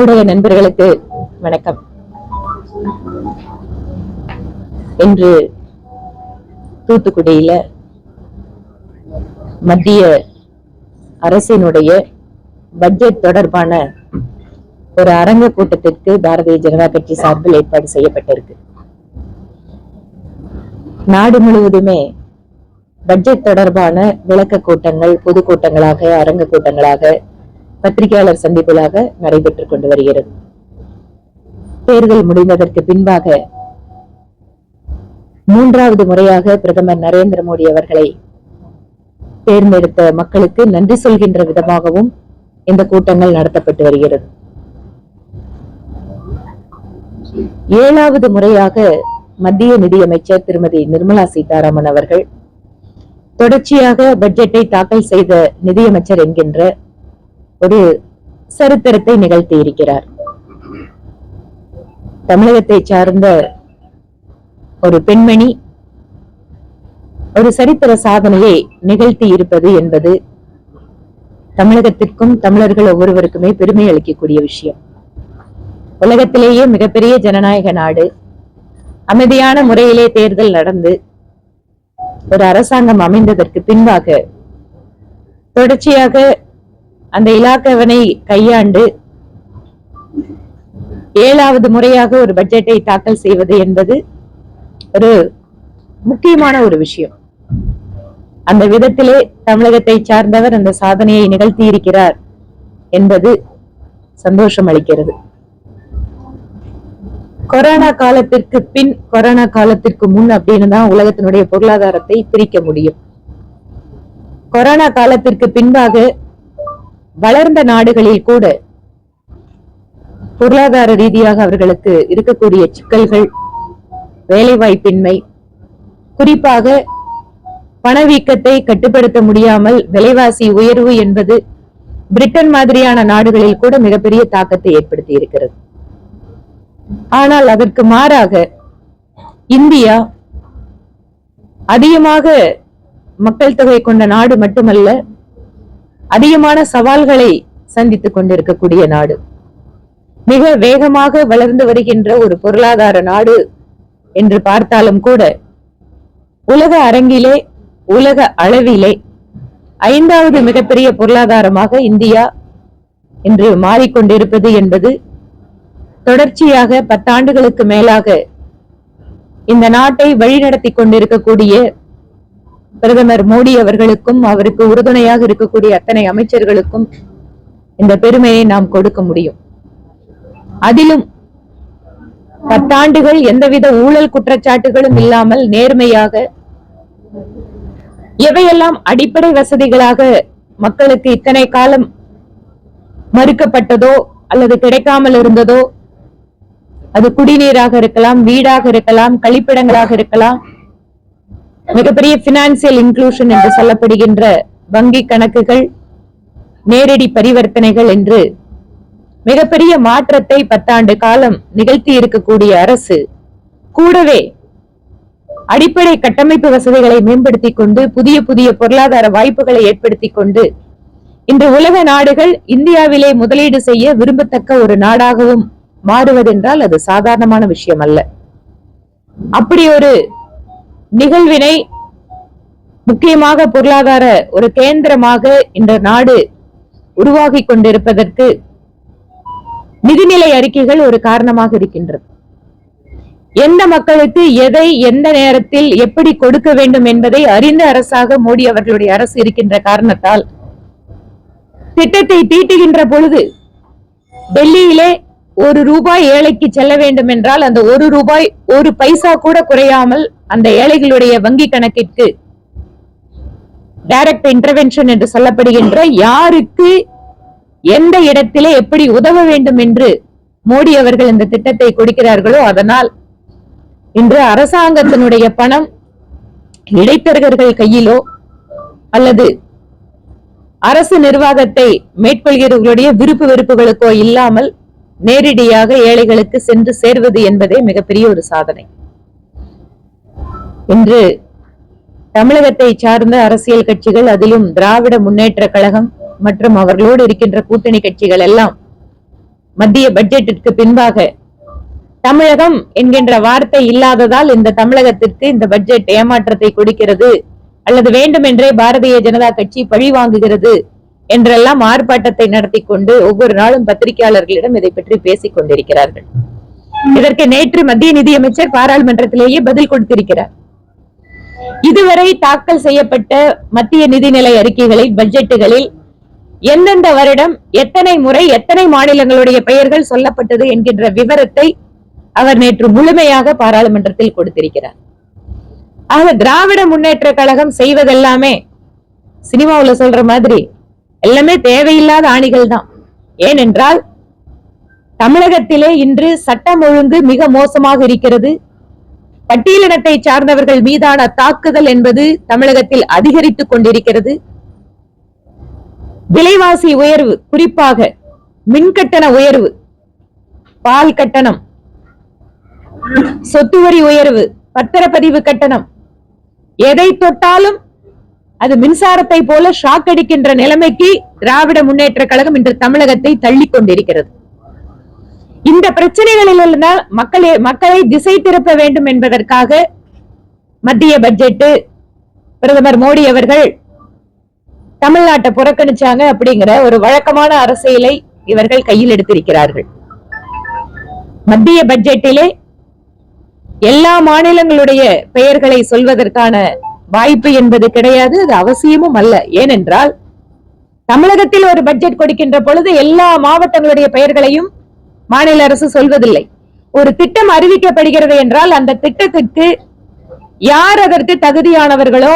ஊடக நண்பர்களுக்கு வணக்கம். இன்று தூத்துக்குடியில மத்திய அரசினுடைய பட்ஜெட் தொடர்பான ஒரு அரங்க கூட்டத்திற்கு பாரதிய ஜனதா கட்சி சார்பில் ஏற்பாடு செய்யப்பட்டிருக்கு. நாடு முழுவதுமே பட்ஜெட் தொடர்பான விளக்க கூட்டங்கள் பொதுக்கூட்டங்களாக அரங்க கூட்டங்களாக பத்திரிகையாளர் சந்திப்புகளாக நடைபெற்றுக் கொண்டு வருகிறது. தேர்தல் முடிந்ததற்கு பின்பாக மூன்றாவது முறையாக பிரதமர் நரேந்திர மோடி அவர்களை தேர்ந்தெடுத்த மக்களுக்கு நன்றி சொல்கின்ற விதமாகவும் இந்த கூட்டங்கள் நடத்தப்பட்டு வருகிறது. ஏழாவது முறையாக மத்திய நிதியமைச்சர் திருமதி நிர்மலா சீதாராமன் அவர்கள் தொடர்ச்சியாக பட்ஜெட்டை தாக்கல் செய்த நிதியமைச்சர் என்கின்ற ஒரு சரித்திரத்தை நிகழ்த்தி இருக்கிறார். தமிழகத்தை சார்ந்த ஒரு பெண்மணி ஒரு சரித்திர சாதனையை நிகழ்த்தி இருப்பது என்பது தமிழகத்திற்கும் தமிழர்கள் ஒவ்வொருவருக்குமே பெருமை அளிக்கக்கூடிய விஷயம். உலகத்திலேயே மிகப்பெரிய ஜனநாயக நாடு. அமைதியான முறையிலே தேர்தல் நடந்து ஒரு அரசாங்கம் அமைந்ததற்கு பின்பாக தொடர்ச்சியாக அந்த இலாக்கவனை கையாண்டு ஏழாவது முறையாக ஒரு பட்ஜெட்டை தாக்கல் செய்வது என்பது ஒரு முக்கியமான ஒரு விஷயம். அந்த விதத்திலே தமிழகத்தை சார்ந்தவர் அந்த சாதனையை நிகழ்த்தி இருக்கிறார் என்பது சந்தோஷம் அளிக்கிறது. கொரோனா காலத்திற்கு பின் கொரோனா காலத்திற்கு முன் அப்படின்னு தான் உலகத்தினுடைய பொருளாதாரத்தை பிரிக்க முடியும். கொரோனா காலத்திற்கு பின்பாக வளர்ந்த நாடுகளில் கூட பொருளாதார ரீதியாக அவர்களுக்கு இருக்கக்கூடிய சிக்கல்கள் வேலைவாய்ப்பின்மை குறிப்பாக பணவீக்கத்தை கட்டுப்படுத்த முடியாமல் விலைவாசி உயர்வு என்பது பிரிட்டன் மாதிரியான நாடுகளில் கூட மிகப்பெரிய தாக்கத்தை ஏற்படுத்தி இருக்கிறது. ஆனால் அதற்கு மாறாக இந்தியா அதிகமாக மக்கள் தொகை கொண்ட நாடு மட்டுமல்ல அதிகமான சவால்களை சந்தித்துக் கொண்டிருக்கக்கூடிய நாடு. மிக வேகமாக வளர்ந்து வருகின்ற ஒரு பொருளாதார நாடு என்று பார்த்தாலும் கூட உலக அரங்கிலே உலக அளவிலே ஐந்தாவது மிகப்பெரிய பொருளாதாரமாக இந்தியா இன்று மாறிக்கொண்டிருப்பது என்பது தொடர்ச்சியாக பத்தாண்டுகளுக்கு மேலாக இந்த நாட்டை வழிநடத்தி கொண்டிருக்கக்கூடிய பிரதமர் மோடி அவர்களுக்கும் அவருக்கு உறுதுணையாக இருக்கக்கூடிய அத்தனை அமைச்சர்களுக்கும் இந்த பெருமையை நாம் கொடுக்க முடியும். அதிலும் பத்தாண்டுகள் எந்தவித ஊழல் குற்றச்சாட்டுகளும் இல்லாமல் நேர்மையாக எவையெல்லாம் அடிப்படை வசதிகளாக மக்களுக்கு இத்தனை காலம் மறுக்கப்பட்டதோ அல்லது கிடைக்காமல் இருந்ததோ அது குடிநீராக இருக்கலாம் வீடாக இருக்கலாம் கழிப்பிடங்களாக இருக்கலாம் மிகப்பெரிய பினான்சியல் இன்க்ளூஷன் என்று சொல்லப்படுகின்ற வங்கி கணக்குகள் நேரடி பரிவர்த்தனைகள் என்று மிகப்பெரிய மாற்றத்தை பத்தாண்டு காலம் நிகழ்த்தி இருக்கக்கூடிய அரசு கூடவே அடிப்படை கட்டமைப்பு வசதிகளை மேம்படுத்திக் கொண்டு புதிய புதிய பொருளாதார வாய்ப்புகளை ஏற்படுத்திக் கொண்டு இன்று உலக நாடுகள் இந்தியாவிலே முதலீடு செய்ய விரும்பத்தக்க ஒரு நாடாகவும் மாறுவதென்றால் அது சாதாரணமான விஷயம் அல்ல அப்படி ஒரு நிகழ்வினை முக்கியமாக பொருளாதார ஒரு கேந்திரமாக இந்த நாடு உருவாகி கொண்டிருப்பதற்கு நிதிநிலை அறிக்கைகள் ஒரு காரணமாக இருக்கின்றது. எந்த மக்களுக்கு எதை எந்த நேரத்தில் எப்படி கொடுக்க வேண்டும் என்பதை அறிந்த அரசாக மோடி அவர்களுடைய அரசு இருக்கின்ற காரணத்தால் திட்டத்தை தீட்டுகின்ற பொழுது டெல்லியிலே ஒரு ரூபாய் ஏழைக்கு செல்ல வேண்டும் என்றால் அந்த ஒரு ரூபாய் ஒரு பைசா கூட குறையாமல் அந்த ஏழைகளுடைய வங்கி கணக்கிற்கு டைரக்ட் இன்டர்வென்ஷன் என்று சொல்லப்படுகின்ற யாருக்கு எந்த இடத்திலே எப்படி உதவ வேண்டும் என்று மோடி அவர்கள் இந்த திட்டத்தை கொடுக்கிறார்களோ அதனால் இன்று அரசாங்கத்தினுடைய பணம் இடைத்தரகர்கள் கையிலோ அல்லது அரசு நிர்வாகத்தை மேற்கொள்கிறவர்களுடைய விருப்பு வெறுப்புகளுக்கோ இல்லாமல் நேரடியாக ஏழைகளுக்கு சென்று சேர்வது என்பதே மிகப்பெரிய ஒரு சாதனை. இன்று தமிழகத்தை சார்ந்த அரசியல் கட்சிகள் அதிலும் திராவிட முன்னேற்ற கழகம் மற்றும் அவர்களோடு இருக்கின்ற கூட்டணி கட்சிகள் எல்லாம் மத்திய பட்ஜெட்டிற்கு பின்பாக தமிழகம் என்கின்ற வார்த்தை இல்லாததால் இந்த தமிழகத்திற்கு இந்த பட்ஜெட் ஏமாற்றத்தை கொடுக்கிறது அல்லது வேண்டுமென்றே பாரதிய ஜனதா கட்சி பழி வாங்குகிறது என்றெல்லாம் ஆர்ப்பாட்டத்தை நடத்தி கொண்டு ஒவ்வொரு நாளும் பத்திரிகையாளர்களிடம் இதை பற்றி பேசிக் கொண்டிருக்கிறார்கள். இதற்கு நேற்று மத்திய நிதியமைச்சர் பாராளுமன்றத்திலேயே பதில் கொடுத்திருக்கிறார். இதுவரை தாக்கல் செய்யப்பட்ட மத்திய நிதிநிலை அறிக்கைகளை பட்ஜெட்டுகளில் எந்தெந்த வருடம் எத்தனை முறை எத்தனை மாநிலங்களுடைய பெயர்கள் சொல்லப்பட்டது என்கின்ற விவரத்தை அவர் நேற்று முழுமையாக பாராளுமன்றத்தில் கொடுத்திருக்கிறார். ஆக திராவிட முன்னேற்ற கழகம் செய்வதெல்லாமே சினிமாவில் சொல்ற மாதிரி எல்லாமே தேவையில்லாத ஆணிகள் தான். ஏனென்றால் தமிழகத்திலே இன்று சட்டம் ஒழுங்கு மிக மோசமாக இருக்கிறது. பட்டியலினத்தை சார்ந்தவர்கள் மீதான தாக்குதல் என்பது தமிழகத்தில் அதிகரித்துக் கொண்டிருக்கிறது. விலைவாசி உயர்வு குறிப்பாக மின்கட்டண உயர்வு பால் கட்டணம் சொத்து வரி உயர்வு பத்திரப்பதிவு கட்டணம் எதை தொட்டாலும் அது மின்சாரத்தை போல ஷாக் அடிக்கின்ற நிலைமைக்கு திராவிட முன்னேற்ற கழகம் இன்று தமிழகத்தை தள்ளி கொண்டிருக்கிறது. இந்த பிரச்சனைகளில் மக்களை மக்களை திசை திருப்ப வேண்டும் என்பதற்காக மத்திய பட்ஜெட்டு பிரதமர் மோடி அவர்கள் தமிழ்நாட்டை புறக்கணிச்சாங்க அப்படிங்கிற ஒரு வழக்கமான அரசியலை இவர்கள் கையில் எடுத்திருக்கிறார்கள். மத்திய பட்ஜெட்டிலே எல்லா மாநிலங்களுடைய பெயர்களை சொல்வதற்கான வாய்ப்பு என்பது கிடையாது அது அவசியமும் அல்ல. ஏனென்றால் தமிழகத்தில் ஒரு பட்ஜெட் கொடுக்கின்ற பொழுது எல்லா மாவட்டங்களுடைய பெயர்களையும் மாநில அரசு சொல்வதில்லை. ஒரு திட்டம் அறிவிக்கப்படுகிறது என்றால் அந்த திட்டத்திற்கு யார் அதற்கு தகுதியானவர்களோ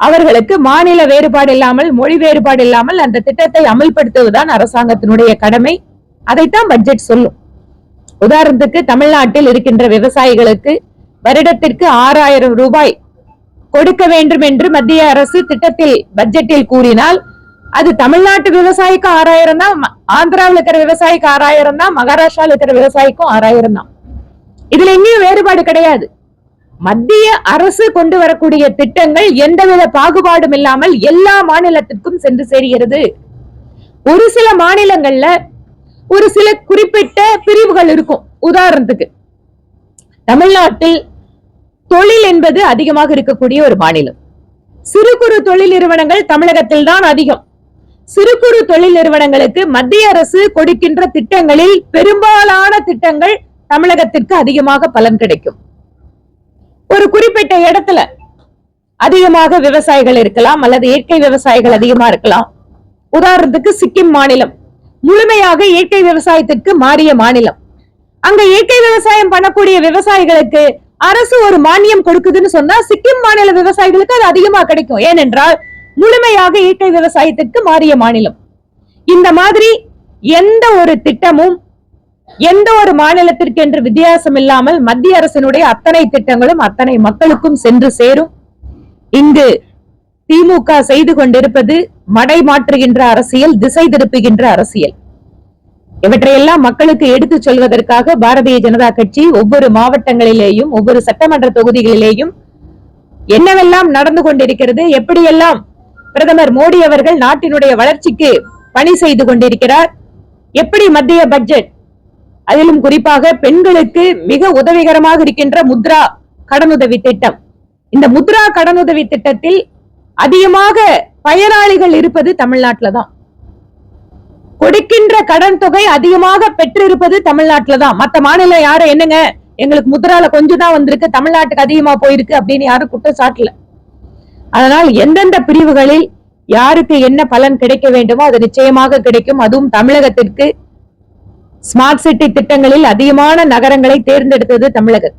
அவர்களுக்கு மாநில வேறுபாடு இல்லாமல் மொழி வேறுபாடு இல்லாமல் அந்த திட்டத்தை அமல்படுத்துவதுதான் அரசாங்கத்தினுடைய கடமை. அதைத்தான் பட்ஜெட் சொல்லும். உதாரணத்துக்கு தமிழ்நாட்டில் இருக்கின்ற விவசாயிகளுக்கு வருடத்திற்கு ஆறாயிரம் ரூபாய் கொடுக்க வேண்டும் என்று மத்திய அரசு திட்டத்தில் பட்ஜெட்டில் கூறினால் அது தமிழ்நாட்டு விவசாயிக்கு ஆறாயிரம் தான் ஆந்திராவில் இருக்கிற விவசாயிக்கு ஆறாயிரம் தான் மகாராஷ்டிராவில் இருக்கிற விவசாயிக்கும் ஆறாயிரம் தான். இதுல எங்கேயும் வேறுபாடு கிடையாது. மத்திய அரசு கொண்டு வரக்கூடிய திட்டங்கள் எந்தவித பாகுபாடும் இல்லாமல் எல்லா மாநிலத்திற்கும் சென்று சேர்கிறது. ஒரு சில மாநிலங்கள்ல ஒரு சில குறிப்பிட்ட பிரிவுகள் இருக்கும். உதாரணத்துக்கு தமிழ்நாட்டில் தொழில் என்பது அதிகமாக இருக்கக்கூடிய ஒரு மாநிலம். சிறு குறு தொழில் நிறுவனங்கள் தமிழகத்தில் தான் அதிகம். சிறு குறு தொழில் நிறுவனங்களுக்கு மத்திய அரசு கொடுக்கின்ற திட்டங்களில் பெரும்பாலான திட்டங்கள் தமிழகத்திற்கு அதிகமாக பலன் கிடைக்கும். ஒரு குறிப்பிட்ட இடத்துல அதிகமாக விவசாயிகள் இருக்கலாம் அல்லது இயற்கை விவசாயிகள் அதிகமா இருக்கலாம். உதாரணத்துக்கு சிக்கிம் மாநிலம். முழுமையாக இயற்கை விவசாயத்திற்கு மாறிய மாநிலம். அங்க இயற்கை விவசாயம் பண்ணக்கூடிய விவசாயிகளுக்கு அரசு ஒரு மானியம் கொடுக்குதுன்னு சொன்னா சிக்கிம் மாநில விவசாயிகளுக்கு அது அதிகமா கிடைக்கும். ஏனென்றால் முழுமையாக இயற்கை விவசாயத்திற்கு மாறிய மாநிலம். இந்த மாதிரி எந்த ஒரு திட்டமும் எந்த ஒரு மாநிலத்திற்கு என்று வித்தியாசம் இல்லாமல் மத்திய அரசினுடைய அத்தனை திட்டங்களும் அத்தனை மக்களுக்கும் சென்று சேரும். இங்கு திமுக செய்து கொண்டிருப்பது மடை மாற்றுகின்ற அரசியல் திசை திருப்புகின்ற அரசியல். இவற்றையெல்லாம் மக்களுக்கு எடுத்துச் சொல்வதற்காக பாரதிய ஜனதா கட்சி ஒவ்வொரு மாவட்டங்களிலேயும் ஒவ்வொரு சட்டமன்ற தொகுதிகளிலேயும் என்னவெல்லாம் நடந்து கொண்டிருக்கிறது எப்படியெல்லாம் பிரதமர் மோடி அவர்கள் நாட்டினுடைய வளர்ச்சிக்கு பணி செய்து கொண்டிருக்கிறார் எப்படி மத்திய பட்ஜெட் அதிலும் குறிப்பாக பெண்களுக்கு மிக உதவிகரமாக இருக்கின்ற முத்ரா கடனுதவி திட்டம். இந்த முத்ரா கடனுதவி திட்டத்தில் அதிகமாக பயனாளிகள் இருப்பது தமிழ்நாட்டில் தான். கொடுக்கின்ற கடன் தொகை அதிகமாக பெற்றிருப்பது தமிழ்நாட்டில தான். மத்த மாநிலம் யாரும் என்னங்க? எங்களுக்கு முதிரால கொஞ்சம் தான் வந்திருக்கு. தமிழ்நாட்டுக்கு அதிகமா போயிருக்கு அப்படின்னு யாரும் குற்றம் சாட்டல. அதனால் எந்தெந்த பிரிவுகளில் யாருக்கு என்ன பலன் கிடைக்க வேண்டுமோ அது நிச்சயமாக கிடைக்கும். அதுவும் தமிழகத்திற்கு ஸ்மார்ட் சிட்டி திட்டங்களில் அதிகமான நகரங்களை தேர்ந்தெடுத்தது தமிழகம்.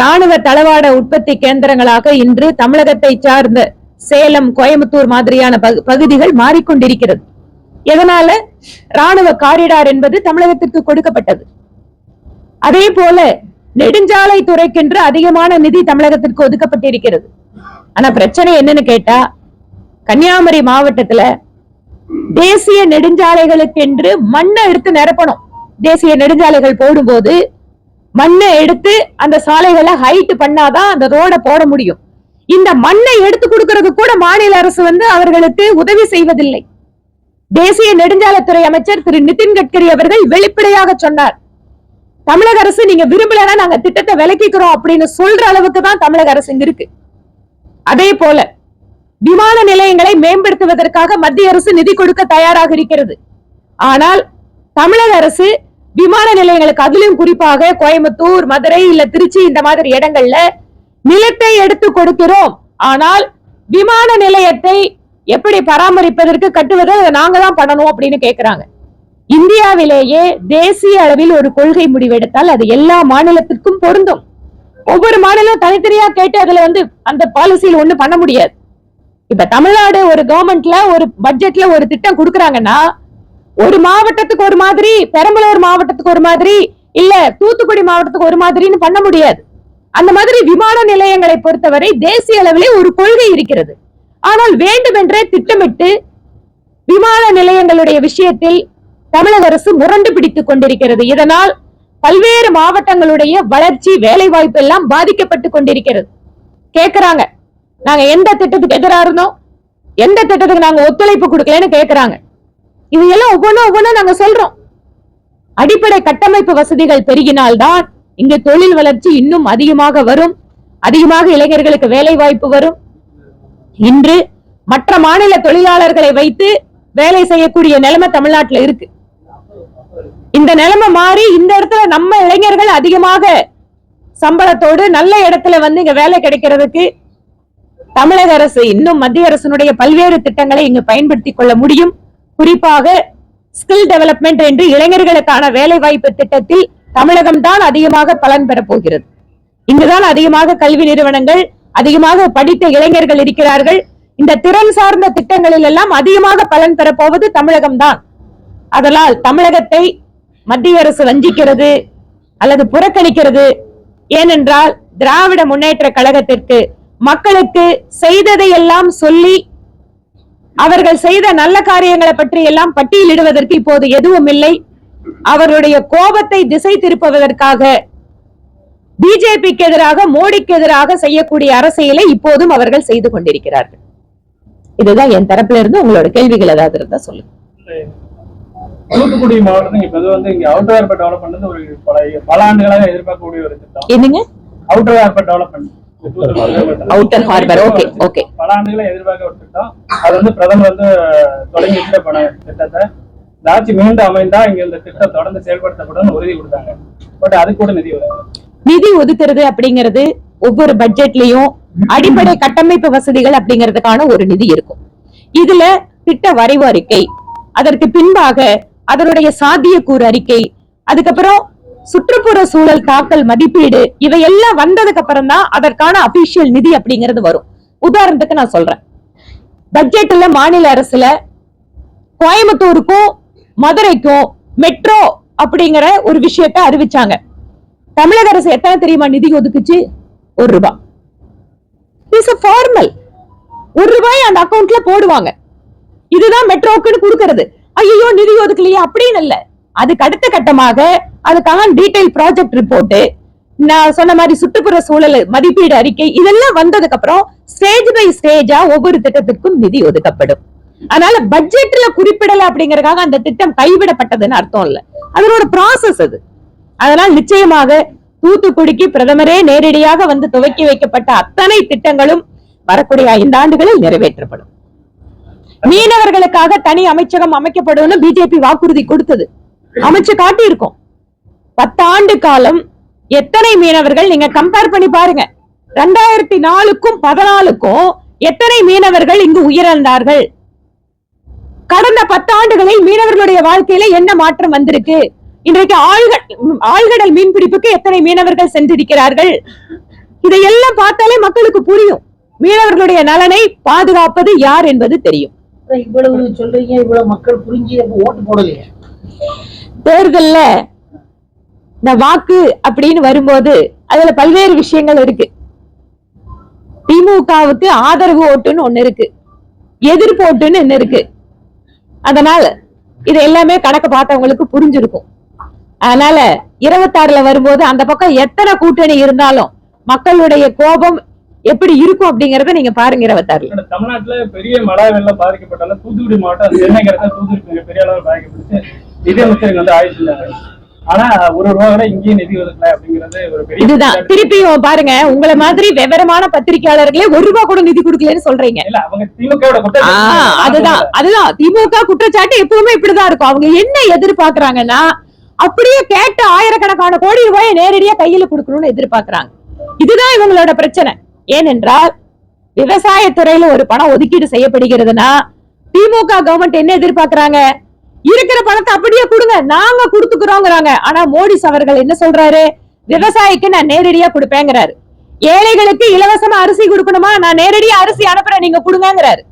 ராணுவ தளவாட உற்பத்தி கேந்திரங்களாக இன்று தமிழகத்தை சார்ந்த சேலம் கோயம்புத்தூர் மாதிரியான பகுதிகள் மாறிக்கொண்டிருக்கிறது. எதனால? ராணுவ காரிடார் என்பது தமிழகத்திற்கு கொடுக்கப்பட்டது. அதே போல நெடுஞ்சாலை துறைக்கென்று அதிகமான நிதி தமிழகத்திற்கு ஒதுக்கப்பட்டிருக்கிறது. ஆனா பிரச்சனை என்னன்னு கேட்டா கன்னியாகுமரி மாவட்டத்துல தேசிய நெடுஞ்சாலைகளுக்கென்று மண்ணை எடுத்து நிரப்பணும். தேசிய நெடுஞ்சாலைகள் போடும்போது மண்ணை எடுத்து அந்த சாலைகளை ஹைட் பண்ணாதான் அந்த ரோட போட முடியும். இந்த மண்ணை எடுத்து கொடுக்கறது கூட மாநில அரசு வந்து அவர்களுக்கு உதவி செய்வதில்லை. தேசிய நெடுஞ்சாலைத்துறை அமைச்சர் திரு நிதின் கட்கரி அவர்கள் வெளிப்படையாக சொன்னார். தமிழக அரசு நீங்க விரும்பலன்னா நாங்க திட்டத்தை விலக்கிக்கிறோம் அப்படின்னு சொல்ற அளவுக்கு தான் தமிழக அரசு இங்க இருக்கு. அதே போல விமான நிலையங்களை மேம்படுத்துவதற்காக மத்திய அரசு நிதி கொடுக்க தயாராக இருக்கிறது. ஆனால் தமிழக அரசு விமான நிலையங்களுக்கு அதிலும் குறிப்பாக கோயம்புத்தூர் மதுரை இல்ல திருச்சி இந்த மாதிரி இடங்கள்ல நிலத்தை எடுத்து கொடுக்கிறோம். ஆனால் விமான நிலையத்தை எப்படி பராமரிப்பதற்கு கட்டுவதை அதை நாங்க தான் பண்ணணும் அப்படின்னு கேக்குறாங்க. இந்தியாவிலேயே தேசிய அளவில் ஒரு கொள்கை முடிவெடுத்தால் அது எல்லா மாநிலத்திற்கும் பொருந்தும். ஒவ்வொரு மாநிலம் தனித்தனியா கேட்டு அதுல வந்து அந்த பாலிசியில ஒண்ணு பண்ண முடியாது. இப்ப தமிழ்நாடு ஒரு கவர்மெண்ட்ல ஒரு பட்ஜெட்ல ஒரு திட்டம் கொடுக்குறாங்கன்னா ஒரு மாவட்டத்துக்கு ஒரு மாதிரி பெரம்பலூர் மாவட்டத்துக்கு ஒரு மாதிரி இல்ல தூத்துக்குடி மாவட்டத்துக்கு ஒரு மாதிரின்னு பண்ண முடியாது. அந்த மாதிரி விமான நிலையங்களை பொறுத்தவரை தேசிய அளவிலே ஒரு கொள்கை இருக்கிறது. ஆனால் வேண்டுமென்றே திட்டமிட்டு விமான நிலையங்களுடைய விஷயத்தில் தமிழக அரசு முரண்டு பிடித்துக் கொண்டிருக்கிறது. இதனால் பல்வேறு மாவட்டங்களுடைய வளர்ச்சி வேலை வாய்ப்பு எல்லாம் பாதிக்கப்பட்டு கொண்டிருக்கிறது. கேக்குறாங்க. நாங்க எந்த திட்டத்துக்கு எதிராக இருந்தோம்? எந்த திட்டத்துக்கு நாங்க ஒத்துழைப்பு கொடுக்கலன்னு கேக்குறாங்க. இது எல்லாம் ஒவ்வொன்றும் ஒவ்வொன்றும் நாங்க சொல்றோம். அடிப்படை கட்டமைப்பு வசதிகள் பெருகினால்தான் இங்கு தொழில் வளர்ச்சி இன்னும் அதிகமாக வரும். அதிகமாக இளைஞர்களுக்கு வேலை வாய்ப்பு வரும். இன்று மற்ற மாநில தொழிலாளர்களை வைத்து வேலை செய்யக்கூடிய நிலைமை தமிழ்நாட்டுல இருக்கு. இந்த நிலைமை மாறி இந்த இடத்துல நம்ம இளைஞர்கள் அதிகமாக சம்பளத்தோடு நல்ல இடத்துல வந்து இங்க வேலை கிடைக்கிறதுக்கு தமிழக அரசு இன்னும் மத்திய அரசனுடைய பல்வேறு திட்டங்களை இங்கு பயன்படுத்திக் கொள்ள முடியும். குறிப்பாக ஸ்கில் டெவலப்மெண்ட் என்று இளைஞர்களுக்கான வேலை வாய்ப்பு திட்டத்தில் தமிழகம் தான் அதிகமாக பலன் பெறப் போகிறது. இங்குதான் அதிகமாக கல்வி நிறுவனங்கள் அதிகமாக படித்த இளைஞர்கள் இருக்கிறார்கள். இந்த திறன் சார்ந்த திட்டங்களில் எல்லாம் அதிகமாக பலன் தரப்போவது தமிழகம்தான். அதனால் தமிழகத்தை மத்திய அரசு வஞ்சிக்கிறது அல்லது புறக்கணிக்கிறது. ஏனென்றால் திராவிட முன்னேற்ற கழகத்திற்கு மக்களுக்கு செய்ததை எல்லாம் சொல்லி அவர்கள் செய்த நல்ல காரியங்களை பற்றி எல்லாம் பட்டியலிடுவதற்கு இப்போது எதுவும் இல்லை அவருடைய கோபத்தை திசை திருப்புவதற்காக பிஜேபிக்கு எதிராக மோடிக்கு எதிராக செய்யக்கூடிய அரசியலை இப்போதும் அவர்கள் செய்து கொண்டிருக்கிறார்கள். இதுதான் என் தரப்புல இருந்து உங்களோட கேள்விகள் ஏதாவது இருந்தா சொல்லுங்க. தூத்துக்குடி மாவட்டத்துக்கு இப்ப இது வந்து இங்க அவுட்டர் ஏர்போர்ட் டெவலப்மெண்ட் வந்து ஒரு பல பல ஆண்டுகளாக எதிர்பார்க்கக்கூடிய ஒரு திட்டம். என்னங்க? Outer airport development outer harbour okay okay பல ஆண்டுகளா எதிர்பார்க்க ஒரு திட்டம். அது வந்து பிரதமர் வந்து தொடங்கி பண திட்டத்தை. இந்த ஆட்சி மீண்டும் அமைந்தா இங்க இந்த திட்டம் தொடர்ந்து செயல்படுத்தப்படும் உறுதி கொடுத்தாங்க. பட் அது கூட நிதி நிதி ஒதுக்குறது அப்படிங்கிறது ஒவ்வொரு பட்ஜெட்லயும் அடிப்படை கட்டமைப்பு வசதிகள் அப்படிங்கிறதுக்கான ஒரு நிதி இருக்கும். இதுல திட்ட வரைவு அறிக்கை அதற்கு பின்பாக அதனுடைய சாத்தியக்கூறு அறிக்கை அதுக்கப்புறம் சுற்றுப்புற சூழல் தாக்கல் மதிப்பீடு இவையெல்லாம் வந்ததுக்கு அப்புறம் தான் அதற்கான அபிஷியல் நிதி அப்படிங்கிறது வரும். உதாரணத்துக்கு நான் சொல்றேன். பட்ஜெட்ல மாநில அரசுல கோயம்புத்தூருக்கும் மதுரைக்கும் மெட்ரோ அப்படிங்கிற ஒரு விஷயத்த அறிவிச்சாங்க. தமிழக அரசு எத்தனை தெரியுமா நிதி ஒதுக்குச்சு? ஒரு ரூபாய் இஸ் ஃபார்மல் ஒரு ரூபாய் அந்த அக்கௌண்ட்ல போடுவாங்க. இதுதான் மெட்ரோக்குன்னு கொடுக்கறது. ஐயோ நிதி ஒதுக்கலையே அப்படின்னு இல்ல. அதுக்கு அடுத்த கட்டமாக அதுக்கான டீடைல் ப்ராஜெக்ட் ரிப்போர்ட் நான் சொன்ன மாதிரி சுற்றுப்புற சூழல் மதிப்பீடு அறிக்கை இதெல்லாம் வந்ததுக்கு அப்புறம் ஸ்டேஜ் பை ஸ்டேஜா ஒவ்வொரு திட்டத்திற்கும் நிதி ஒதுக்கப்படும். அதனால பட்ஜெட்ல குறிப்பிடல அப்படிங்கறதுக்காக அந்த திட்டம் கைவிடப்பட்டதுன்னு அர்த்தம் இல்ல. அதனோட ப்ராசஸ் அது. அதனால் நிச்சயமாக தூத்துக்குடிக்கு பிரதமரே நேரடியாக வந்து துவக்கி வைக்கப்பட்ட அத்தனை திட்டங்களும் வரக்கூடிய ஐந்து ஆண்டுகளில் நிறைவேற்றப்படும். மீனவர்களுக்காக தனி அமைச்சகம் அமைக்கப்படும் பிஜேபி வாக்குறுதி கொடுத்தது. அமைச்சு காட்டியிருக்கோம். பத்தாண்டு காலம் எத்தனை மீனவர்கள் நீங்க கம்பேர் பண்ணி பாருங்க. ரெண்டாயிரத்தி நாலுக்கும் பதினாலுக்கும் எத்தனை மீனவர்கள் இங்கு உயிரிழந்தார்கள்? கடந்த பத்தாண்டுகளில் மீனவர்களுடைய வாழ்க்கையில என்ன மாற்றம் வந்திருக்கு? இன்றைக்கு ஆழ்க ஆழ்கடல் மீன்பிடிப்புக்கு எத்தனை மீனவர்கள் சென்றிருக்கிறார்கள்? இதையெல்லாம் பார்த்தாலே மக்களுக்கு புரியும். மீனவர்களுடைய நலனை பாதுகாப்பது யார் என்பது தெரியும். இவ்வளவு சொல்றீங்க இவ்வளவு மக்கள் புரிஞ்சு ஓட்டு போடலையே. தேர்தல்ல இந்த வாக்கு அப்படின்னு வரும்போது அதுல பல்வேறு விஷயங்கள் இருக்கு. திமுகவுக்கு ஆதரவு ஓட்டுன்னு ஒண்ணு இருக்கு. எதிர்ப்பு ஓட்டுன்னு ஒண்ணு இருக்கு. அதனால இது எல்லாமே கணக்கு பார்த்தவங்களுக்கு புரிஞ்சிருக்கும். அதனால இருபத்தாறுல வரும்போது அந்த பக்கம் எத்தனை கூட்டணி இருந்தாலும் மக்களுடைய கோபம் எப்படி இருக்கும் அப்படிங்கறத நீங்க பாருங்க இருபத்தாறுல. தமிழ்நாட்டுல பெரிய மழை வெள்ளம் பாதிக்கப்பட்டாலும் தூத்துக்குடி மாவட்டம் சென்னைங்கிறத தூத்துக்குடி பெரிய அளவில் பாதிக்கப்பட்டு நிதியமைச்சருக்கு வந்து ஆய்வு செஞ்சாங்க ஆனா ஒரு ரூபா கூட இங்கேயும் நிதி ஒதுக்கல அப்படிங்கிறது ஒரு பெரிய இதுதான். திருப்பியும் பாருங்க உங்களை மாதிரி விவரமான பத்திரிகையாளர்களே ஒரு ரூபா கூட நிதி கொடுக்கலன்னு சொல்றீங்க. இல்ல அவங்க ஆஹ் அதுதான் அதுதான். திமுக குற்றச்சாட்டு எப்பவுமே இப்படிதான் இருக்கும். அவங்க என்ன எதிர்பார்க்கறாங்கன்னா அப்படியே கேட்ட ஆயிரக்கணக்கான கோடி ரூபாயை நேரடியா கையில கொடுக்கணும்னு எதிர்பார்க்கிறாங்க. இதுதான் இவங்களோட பிரச்சனை. ஏனென்றால் விவசாயத்துறையில ஒரு பணம் ஒதுக்கீடு செய்யப்படுகிறதுனா திமுக கவர்மெண்ட் என்ன எதிர்பார்க்கிறாங்க? இருக்கிற பணத்தை அப்படியே கொடுங்க நாங்க கொடுத்துக்கிறோங்கிறாங்க. ஆனா மோடிஸ் அவர்கள் என்ன சொல்றாரு? விவசாயிக்கு நான் நேரடியா கொடுப்பேங்கிறாரு. ஏழைகளுக்கு இலவசமா அரிசி கொடுக்கணுமா? நான் நேரடியா அரிசி அனுப்புறேன் நீங்க கொடுங்கிறாரு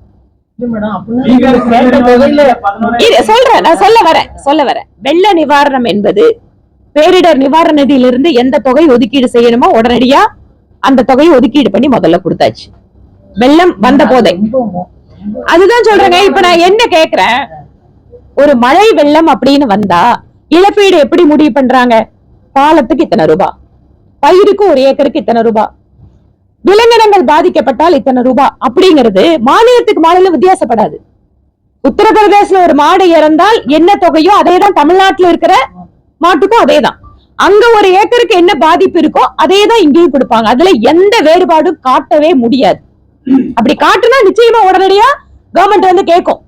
சொல்றேன் நான் சொல்ல வரேன் சொல்ல வரேன். வெள்ள நிவாரணம் என்பது பேரிடர் நிவாரண நிதியிலிருந்து எந்த தொகை ஒதுக்கீடு செய்யணுமோ உடனடியா அந்த தொகையை ஒதுக்கீடு பண்ணி முதல்ல கொடுத்தாச்சு. வெள்ளம் வந்த போதே. அதுதான் சொல்றேங்க இப்ப நான் என்ன கேக்குறேன்? ஒரு மழை வெள்ளம் அப்படின்னு வந்தா இழப்பீடு எப்படி முடிவு பண்றாங்க? பாலத்துக்கு இத்தனை ரூபாய் பயிருக்கு ஒரு ஏக்கருக்கு இத்தனை ரூபாய் விலங்கினங்கள் பாதிக்கப்பட்டால் இத்தனை ரூபாய் அப்படிங்கிறது மாநிலத்துக்கு மாநிலம் வித்தியாசப்படாது. உத்தரப்பிரதேசல ஒரு மாடு இறந்தால் என்ன தொகையோ அதேதான் தமிழ்நாட்டுல இருக்கிற மாட்டுக்கும் அதேதான். அங்க ஒரு ஏக்கருக்கு என்ன பாதிப்பு இருக்கோ அதே தான் இங்கேயும் கொடுப்பாங்க. அதுல எந்த வேறுபாடும் காட்டவே முடியாது. அப்படி காட்டுனா நிச்சயமா உடனடியா கவர்மெண்ட் வந்து கேட்கும்.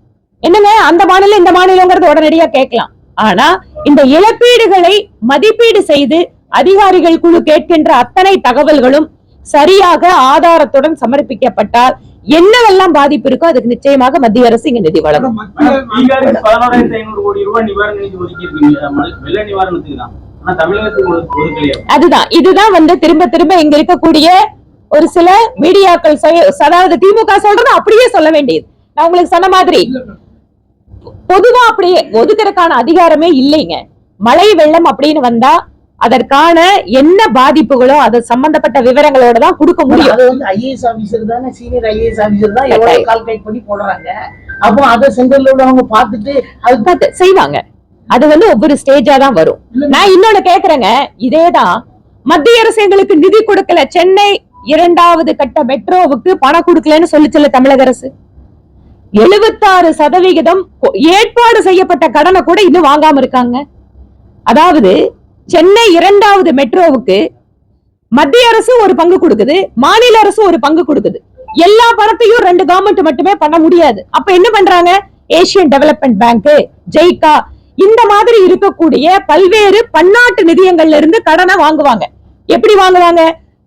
என்னங்க அந்த மாநிலம் இந்த மாநிலங்கிறது உடனடியா கேட்கலாம். ஆனா இந்த இழப்பீடுகளை மதிப்பீடு செய்து அதிகாரிகள் குழு கேட்கின்ற அத்தனை தகவல்களும் சரியாக ஆதாரத்துடன் சமர்ப்பிக்கப்பட்டால் என்னவெல்லாம் பாதிப்பு இருக்கோ அதுக்கு நிச்சயமாக மத்திய அரசு இங்க நிதி வழங்கும். அதுதான். இதுதான் வந்து திரும்ப திரும்ப இங்க இருக்கக்கூடிய ஒரு சில மீடியாக்கள் அதாவது திமுக சொல்றது அப்படியே சொல்ல வேண்டியது. நான் உங்களுக்கு சொன்ன மாதிரி பொதுவா அப்படியே ஒதுக்குறதுக்கான அதிகாரமே இல்லைங்க. மழை வெள்ளம் அப்படின்னு வந்தா அதற்கான என்ன பாதிப்புகளோ அது சம்பந்தப்பட்ட விவரங்களோட தான் கொடுக்க முடியும். அது வந்து ஐஏஎஸ் ஆபீசர் தானே சீனியர் ஐஏஎஸ் ஆபீசர் தான் எவ்வளவு. கால்குலேட் பண்ணி போடுறாங்க. அப்போ அதை சென்ட்ரல்ல உள்ளவங்க பார்த்துட்டு அது பார்த்து செய்வாங்க. அது வந்து ஒவ்வொரு ஸ்டேஜா தான் வரும். நான் இன்னொன்னு கேக்குறேங்க. இதேதான் மத்திய அரசு எங்களுக்கு நிதி கொடுக்கல. சென்னை இரண்டாவது கட்ட மெட்ரோவுக்கு பணம் கொடுக்கலன்னு சொல்லிச்சுல தமிழக அரசு. எழுபத்தாறு சதவிகிதம் ஏற்பாடு செய்யப்பட்ட கடனை கூட இன்னும் வாங்காம இருக்காங்க. அதாவது சென்னை இரண்டாவது மெட்ரோவுக்கு மத்திய அரசு ஒரு பங்கு கொடுக்குது மாநில அரசு ஒரு பங்கு கொடுக்குது. எல்லா பணத்தையும் ரெண்டு கவர்மெண்ட் மட்டுமே பண்ண முடியாது. அப்ப என்ன பண்றாங்க? ஏசியன் டெவலப்மெண்ட் பேங்க் ஜெய்கா இந்த மாதிரி இருக்கக்கூடிய பல்வேறு பன்னாட்டு நிதியங்கள்ல இருந்து கடனை வாங்குவாங்க. எப்படி வாங்குவாங்க?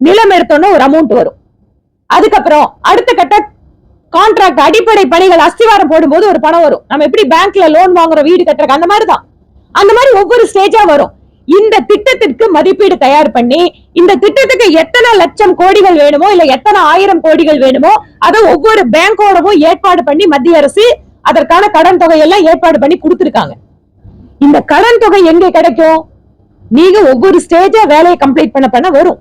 நிலம் எடுத்தோன்னா ஒரு அமௌண்ட் வரும். அதுக்கப்புறம் அடுத்த கட்ட கான்ட்ராக்ட் அடிப்படை பணிகள் அஸ்திவாரம் போடும்போது ஒரு பணம் வரும். நம்ம எப்படி பேங்க்ல லோன் வாங்குறோம் வீடு கட்டுறக்கு அந்த மாதிரி தான் அந்த மாதிரி ஒவ்வொரு ஸ்டேஜா வரும். இந்த திட்டத்திற்கு மதிப்பீடு தயார் பண்ணி இந்த திட்டத்துக்கு எத்தனை லட்சம் கோடிகள் வேணுமோ இல்ல எத்தனை ஆயிரம் கோடிகள் வேணுமோ அதை ஒவ்வொரு பேங்கோடவும் ஏற்பாடு பண்ணி மத்திய அரசு அதற்கான கடன் தொகையெல்லாம் ஏற்பாடு பண்ணி கொடுத்துருக்காங்க. இந்த கடன் தொகை எங்க கிடைக்கும்? நீங்க ஒவ்வொரு ஸ்டேஜா வேலையை கம்ப்ளீட் பண்ண பண்ண வரும்.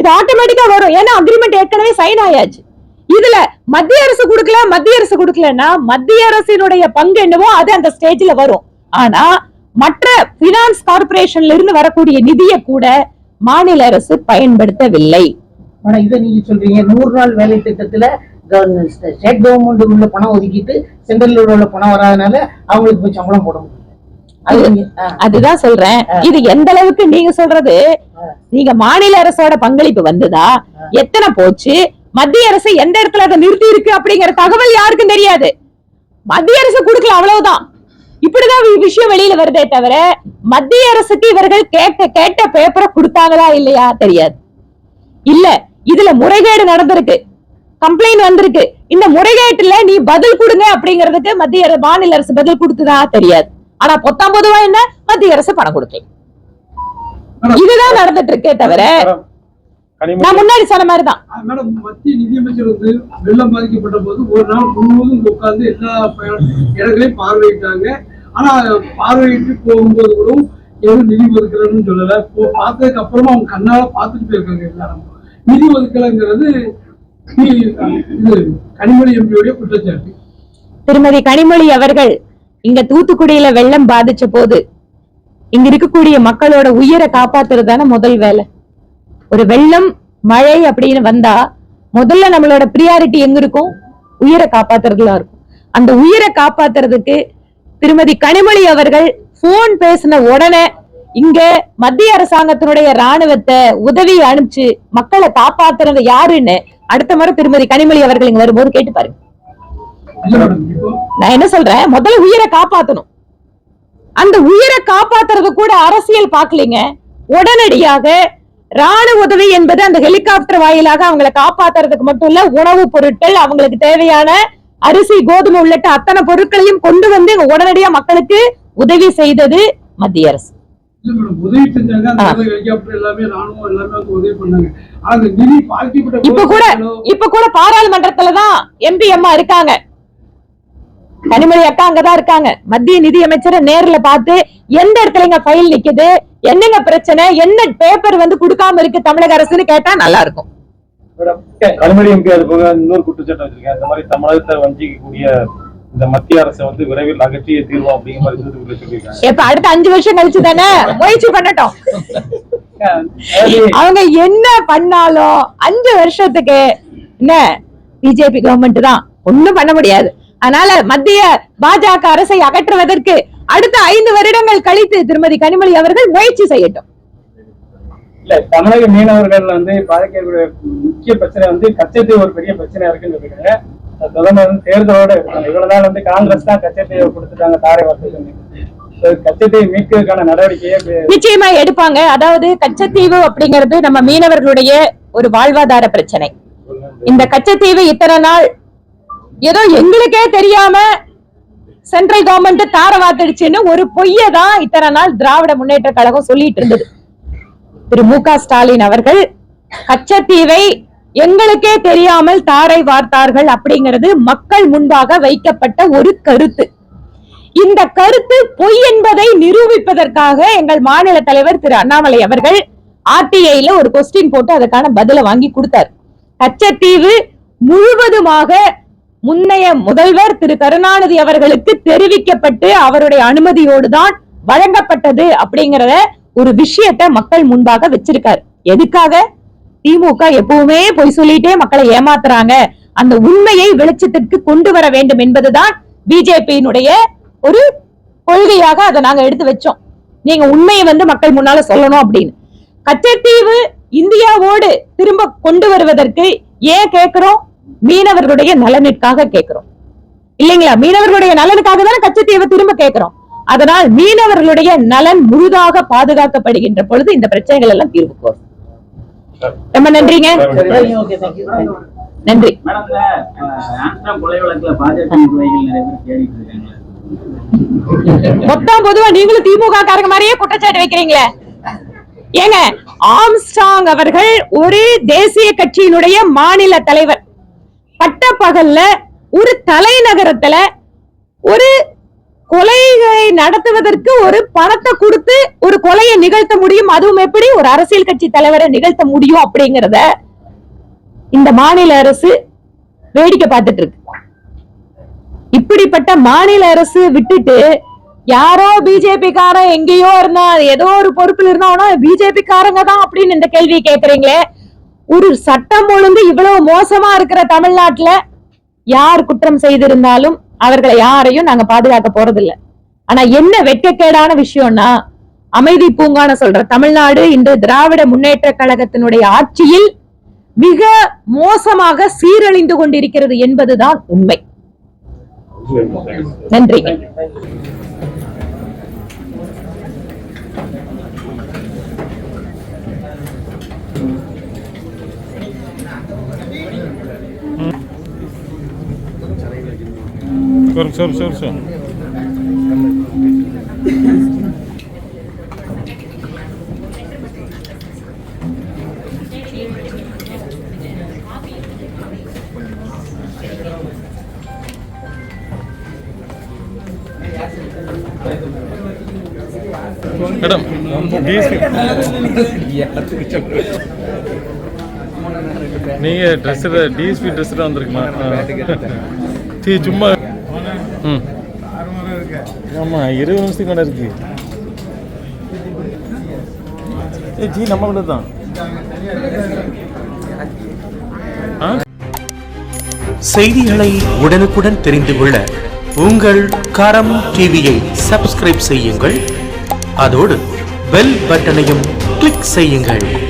இது ஆட்டோமேட்டிக்கா வரும். ஏன்னா அக்ரிமெண்ட் ஏற்கனவே சைன் ஆயாச்சு. இதுல மத்திய அரசு கொடுக்கல மத்திய அரசு கொடுக்கலன்னா மத்திய அரசினுடைய பங்கு என்னவோ அது அந்த ஸ்டேஜ்ல வரும். ஆனா மற்ற பினான்ஸ் கார்பரேஷன்ல இருந்து வரக்கூடிய நிதியை கூட மாநில அரசு பயன்படுத்தவில்லை. ஆனா இதை நீங்க சொல்றீங்க. நூறு நாள் வேலை திட்டத்துல ஸ்டேட் கவர்மெண்ட் உள்ள பணம் ஒதுக்கிட்டு சென்ட்ரல் உள்ள பணம் வராதனால அவங்களுக்கு போய் சம்பளம் போட. அதுதான் சொல்றேன். இது எந்த அளவுக்கு நீங்க சொல்றது? நீங்க மாநில அரசோட பங்களிப்பு வந்ததா? எத்தனை போச்சு? மத்திய அரசு எந்த இடத்துல அதை நிறுத்தி இருக்கு அப்படிங்கிற தகவல் யாருக்கும் தெரியாது. மத்திய அரசு கொடுக்கல அவ்வளவுதான். இப்படிதான் விஷயம் வெளியில வருதே தவிர மத்திய அரசுக்கு இவர்கள் கேட்ட கேட்ட பேப்பரை கொடுத்தாங்களா இல்லையா தெரியாது. இல்ல இதுல முறைகேடு நடந்திருக்கு. கம்ப்ளைண்ட் வந்திருக்கு. இந்த முறைகேட்டுல நீ பதில் கொடுங்க அப்படிங்கிறதுக்கு மத்திய மாநில அரசு பதில் கொடுத்ததா தெரியாது. ஆனா பொத்தாம் பொதுவா என்ன? மத்திய அரசு பணம் கொடுக்கல. இதுதான் நடந்துட்டு இருக்கே தவிர நான் முன்னாடி சொன்ன மாதிரிதான். மேடம் மத்திய நிதியமைச்சர் வந்து வெள்ளம் பாதிக்கப்பட்ட போது ஒரு நாள் முழுவதும் உட்கார்ந்து எல்லா இடங்களையும் பார்வையிட்டாங்க. ஆனா பார்வையிட்டு போகும்போது கூட எதுவும் நிதி ஒதுக்கலன்னு சொல்லல. பார்த்ததுக்கு அப்புறமா அவங்க கண்ணால பார்த்துட்டு போயிருக்காங்க எல்லாரும். நிதி ஒதுக்கலைங்கிறது இது கனிமொழி எம்பியோடைய குற்றச்சாட்டு. திருமதி கனிமொழி அவர்கள் இங்க தூத்துக்குடியில வெள்ளம் பாதிச்ச போது இங்க இருக்கக்கூடிய மக்களோட உயிரை காப்பாத்துறது தானே முதல் வேலை. ஒரு வெள்ளம் மழை அப்படின்னு வந்தா முதல்ல நம்மளோட ப்ரியாரிட்டி எங்க இருக்கும்? உயிரை காப்பாத்துறதுல இருக்கும். அந்த உயிரை காப்பாத்துறதுக்கு திருமதி கனிமொழி அவர்கள் போன் பேசின உடனே இங்க மத்திய அரசாங்கத்தினுடைய ராணுவத்தை உதவி அனுப்பிச்சு மக்களை காப்பாத்துறது யாருன்னு அடுத்த முறை திருமதி கனிமொழி அவர்கள் இங்க வரும்போது கேட்டு பாருங்க. நான் என்ன சொல்றேன்? முதல்ல உயிரை காப்பாத்தணும். அந்த உயிரை காப்பாத்துறது கூட அரசியல் பாக்கலீங்க உடனடியாக ராணுவ உதவி என்பது அந்த ஹெலிகாப்டர் வாயிலாக அவங்களை காப்பாத்துறதுக்கு மட்டும் இல்ல உணவுப் பொருட்கள் அவங்களுக்கு தேவையான அரிசி கோதுமை உள்ளிட்ட அத்தனை பொருட்களையும் கொண்டு வந்து உடனடியா மக்களுக்கு உதவி செய்தது மத்திய அரசு. இப்ப கூட இப்ப கூட பாராளுமன்றத்துலதான் எம்பி அம்மா இருக்காங்க. கனிமொழி அக்கா அங்கதான் இருக்காங்க. மத்திய நிதி அமைச்சரை நேர்ல பார்த்து எந்த இடத்துல இங்க ஃபைல் நிக்குது என்னங்க பிரச்சனை என்ன பேப்பர் வந்து கொடுக்காம இருக்கு தமிழக அரசுன்னு கேட்டா நல்லா இருக்கும். கனிமொழி எம்பி அது போக இன்னொரு குற்றச்சாட்டு வச்சிருக்கேன். இந்த மாதிரி தமிழகத்தை வஞ்சிக்கக்கூடிய இந்த மத்திய அரசை வந்து விரைவில் அகற்றிய தீர்வு அப்படிங்கிற மாதிரி சொல்லியிருக்காங்க. இப்ப அடுத்த அஞ்சு வருஷம் கழிச்சு தானே? முயற்சி பண்ணட்டும். அவங்க என்ன பண்ணாலும் அஞ்சு வருஷத்துக்கு என்ன? பிஜேபி கவர்மெண்ட் தான். ஒண்ணும் பண்ண முடியாது. அதனால மத்திய பாஜக அரசை அகற்றுவதற்கு அடுத்த ஐந்து வருடங்கள் கழித்து திருமதி கனிமொழி அவர்கள் முயற்சி செய்யட்டும். இல்ல தமிழக மீனவர்கள் வந்து பாதிக்கக்கூடிய முக்கிய பிரச்சனை வந்து கச்சத்தீவு ஒரு பெரிய பிரச்சனையா இருக்குன்னு இருக்காங்க பிரதமர் வந்து தேர்தலோட இருக்காங்க. இவ்வளவு நாள் வந்து காங்கிரஸ் தான் கச்சத்தீவை கொடுத்துட்டாங்க தாரை வார்த்தை கச்சத்தீவு நிச்சயமா எடுப்பாங்க. அதாவது கச்சத்தீவு அப்படிங்கிறது நம்ம மீனவர்களுடைய ஒரு வாழ்வாதார பிரச்சனை. இந்த கச்சத்தீவு இத்தனை நாள் ஏதோ எங்களுக்கே தெரியாம சென்ட்ரல் கவர்மெண்ட் தார வாத்தடிச்சுன்னு ஒரு பொய்யதான் இத்தனை நாள் திராவிட முன்னேற்ற கழகம் சொல்லிட்டு இருந்தது. திரு மு க ஸ்டாலின் அவர்கள் கச்சத்தீவை எங்களுக்கே தெரியாமல் தாரை வார்த்தார்கள் அப்படிங்கிறது மக்கள் முன்பாக வைக்கப்பட்ட ஒரு கருத்து. இந்த கருத்து பொய் என்பதை நிரூபிப்பதற்காக எங்கள் மாநில தலைவர் திரு அண்ணாமலை அவர்கள் ஆர்டிஐல ஒரு கொஸ்டின் போட்டு அதற்கான பதில வாங்கி கொடுத்தார். கச்சத்தீவு முழுவதுமாக முன்னைய முதல்வர் திரு கருணாநிதி அவர்களுக்கு தெரிவிக்கப்பட்டு அவருடைய அனுமதியோடு தான் வழங்கப்பட்டது அப்படிங்கிறத ஒரு விஷயத்தை மக்கள் முன்பாக வச்சிருக்காரு. எதுக்காக? திமுக எப்பவுமே பொய் சொல்லிட்டே மக்களை ஏமாத்துறாங்க. அந்த உண்மையை வெளிச்சத்திற்கு கொண்டு வர வேண்டும் என்பதுதான் பிஜேபியினுடைய ஒரு கொள்கையாக அதை நாங்க எடுத்து வச்சோம். நீங்க உண்மையை வந்து மக்கள் முன்னால சொல்லணும் அப்படின்னு. கச்சத்தீவு இந்தியாவோடு திரும்ப கொண்டு வருவதற்கு ஏன் கேட்கிறோம்? மீனவர்களுடைய நலனுக்காக கேட்கிறோம். இல்லைங்களா? மீனவர்களுடைய நலனுக்காக தானே கச்சத்தீவை திரும்ப கேட்கிறோம். அதனால் மீனவர்களுடைய நலன் முழுதாக பாதுகாக்கப்படுகின்ற பொழுது இந்த பிரச்சனைகள் எல்லாம் தீர்வு கோரும் ரொம்ப நன்றிங்க. நன்றி. மொத்தம் பொதுவா நீங்களும் திமுக காரங்க மாதிரியே குற்றச்சாட்டு வைக்கிறீங்களே. ஏங்க ஆம்ஸ்டாங் அவர்கள் ஒரு தேசிய கட்சியினுடைய மாநில தலைவர். பட்டப்பகல்ல ஒரு தலைநகரத்துல ஒரு கொலைகளை நடத்துவதற்கு ஒரு பணத்தை கொடுத்து ஒரு கொலையை நிகழ்த்த முடியும்? அதுவும் எப்படி? ஒரு அரசியல் கட்சி தலைவரை நிகழ்த்த முடியும் அப்படிங்கறத இந்த மாநில அரசு வேடிக்கை பார்த்துட்டு இருக்கு. இப்படிப்பட்ட மாநில அரசு விட்டுட்டு யாரோ பிஜேபிக்காரன் எங்கேயோ இருந்தா ஏதோ ஒரு பொறுப்பில் இருந்தா பிஜேபிக்காரங்க தான் அப்படின்னு இந்த கேள்வியை கேக்குறீங்களே? ஒரு சட்டம் ஒழுங்கு இவ்வளவு மோசமா இருக்கிற தமிழ்நாட்டுல யார் குற்றம் செய்திருந்தாலும் அவர்களை யாரையும் நாங்க பாதுகாக்க போறதில்ல. ஆனா என்ன வெட்கக்கேடான விஷயம்னா அமைதி பூங்கான சொல்ற தமிழ்நாடு இன்று திராவிட முன்னேற்ற கழகத்தினுடைய ஆட்சியில் மிக மோசமாக சீரழிந்து கொண்டிருக்கிறது என்பதுதான் உண்மை. நன்றி. Sor, sor, sor, sor. Madam நீங்க ட்ரெஸ் டிஎஸ்பி ட்ரெஸ் வந்திருக்குமா? சும்மா ஆமா இருபது நிமிஷத்துக்கு மேலே இருக்கு. ஏ ஜி நம்ம கூட தான். ஆ? செய்திகளை உடனுக்குடன் தெரிந்து கொள்ள உங்கள் கரம் டிவியை சப்ஸ்கிரைப் செய்யுங்கள். அதோடு பெல் பட்டனையும் கிளிக் செய்யுங்கள்.